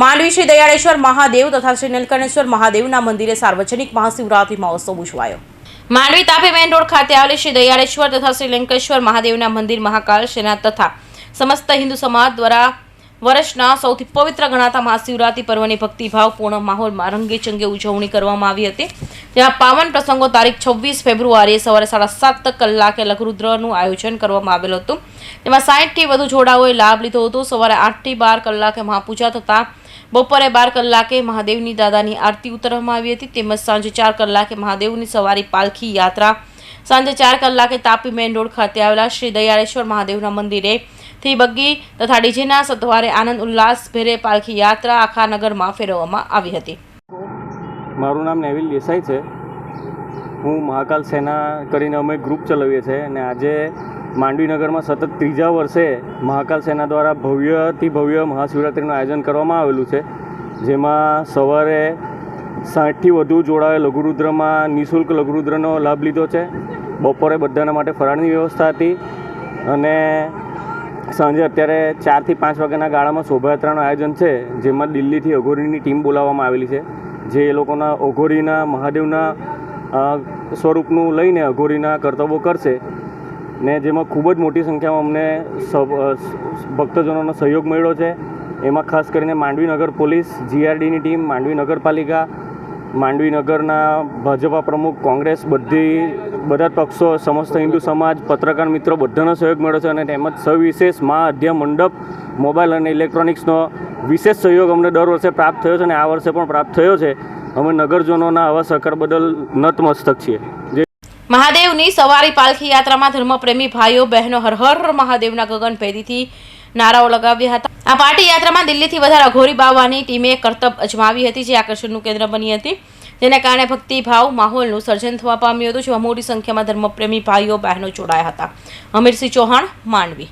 માંડવી શ્રી દયાળેશ્વર મહાદેવ તથા શ્રી નીલકંઠેશ્વર મહાદેવના મંદિરે સાર્વજનિક મહાશિવરાત્રી મહોત્સવ ઉજવાયો. માંડવી તાપી મેઇન રોડ ખાતે આવેલી શ્રી દયાળેશ્વર તથા શ્રી લંકેશ્વર મહાદેવના મંદિર મહાકાલ સેના તથા સમસ્ત હિન્દુ સમાજ દ્વારા વર્ષના સૌથી પવિત્ર ગણાતા મહાશિવરાત્રિ પર્વની ભક્તિભાવપૂર્ણ માહોલમાં રંગેચંગે ઉજવણી કરવામાં આવી હતી. જ્યાં પાવન પ્રસંગો તારીખ છવ્વીસ ફેબ્રુઆરીએ સવારે સાડા સાત કલાકે લઘુરુદ્રનું આયોજન કરવામાં આવેલું હતું. જેમાં સાહીઠથી વધુ જોડાઓએ લાભ લીધો હતો. સવારે આઠથી બાર કલાકે મહાપૂજા થતાં બપોરે બાર કલાકે મહાદેવની દાદાની આરતી ઉતરવામાં આવી હતી. તેમજ સાંજે ચાર કલાકે મહાદેવની સવારી પાલખી યાત્રા, સાંજે ચાર કલાકે તાપી મેઇન રોડ ખાતે આવેલા શ્રી દયાળેશ્વર મહાદેવના મંદિરે થી બગ્ગી તથા ડીજેના સત્વારે આનંદ ઉલ્લાસ ભેરે પાલખી યાત્રા આખા નગરમાં ફેરવવામાં આવી હતી. મારું નામ નેવિલ દેસાઈ છે. હું મહાકાલ સેના કરીને અમે ગ્રુપ ચલાવીએ છીએ અને આજે માંડવીનગરમાં સતત ત્રીજા વર્ષે મહાકાલ સેના દ્વારા ભવ્યથી ભવ્ય મહાશિવરાત્રિનું આયોજન કરવામાં આવેલું છે. જેમાં સવારે સાઠથી વધુ જોડાએ લઘુરુદ્રમાં નિઃશુલ્ક લઘુરુદ્રનો લાભ લીધો છે. બપોરે બધાના માટે ફરાળની વ્યવસ્થા હતી અને સાંજે અત્યારે ચારથી પાંચ વાગ્યાના ગાળામાં શોભાયાત્રાનું આયોજન છે, જેમાં દિલ્હીથી અઘોરીની ટીમ બોલાવવામાં આવેલી છે. જે એ લોકોના અઘોરીના મહાદેવના સ્વરૂપનું લઈને અઘોરીના કર્તવ્યો કરશે. ને જેમાં ખૂબ જ મોટી સંખ્યામાં અમને ભક્તજનોનો સહયોગ મળ્યો છે. એમાં ખાસ કરીને માંડવી નગર પોલીસ જીઆરડીની ટીમ, માંડવી નગરપાલિકા, માંડવી નગરના ભાજપા પ્રમુખ, કોંગ્રેસ બધી, બધા પક્ષો, સમસ્ત હિન્દુ સમાજ, પત્રકાર મિત્રો બધાનો સહયોગ મળ્યો છે અને તેમજ સવિશેષ મા અધ્ય મંડપ, મોબાઈલ અને ઇલેક્ટ્રોનિક્સનો વિશેષ સહયોગ અમને દર વર્ષે પ્રાપ્ત થયો છે અને આ વર્ષે પણ પ્રાપ્ત થયો છે. અમે નગરજનોના આવા સહકાર બદલ નતમસ્તક છીએ. જે મહાદેવની સવારી પાલખી યાત્રામાં ધર્મપ્રેમી ભાઈઓ, બહેનો હરહર મહાદેવના મહાદેવના ગગનભેદીથી નારાઓ લગાવ્યા હતા. આ પાર્ટી યાત્રામાં દિલ્હીથી વધારે અઘોરી બાવાની ટીમે કરતબ અજમાવી હતી, જે આકર્ષણનું કેન્દ્ર બની હતી. જેને કારણે ભક્તિભાવ, માહોલનું સર્જન થવા પામ્યું હતું, જેમાં મોટી સંખ્યામાં ધર્મપ્રેમી ભાઈઓ, બહેનો જોડાયા હતા. અમીરસિંહ ચૌહાણ, માંડવી.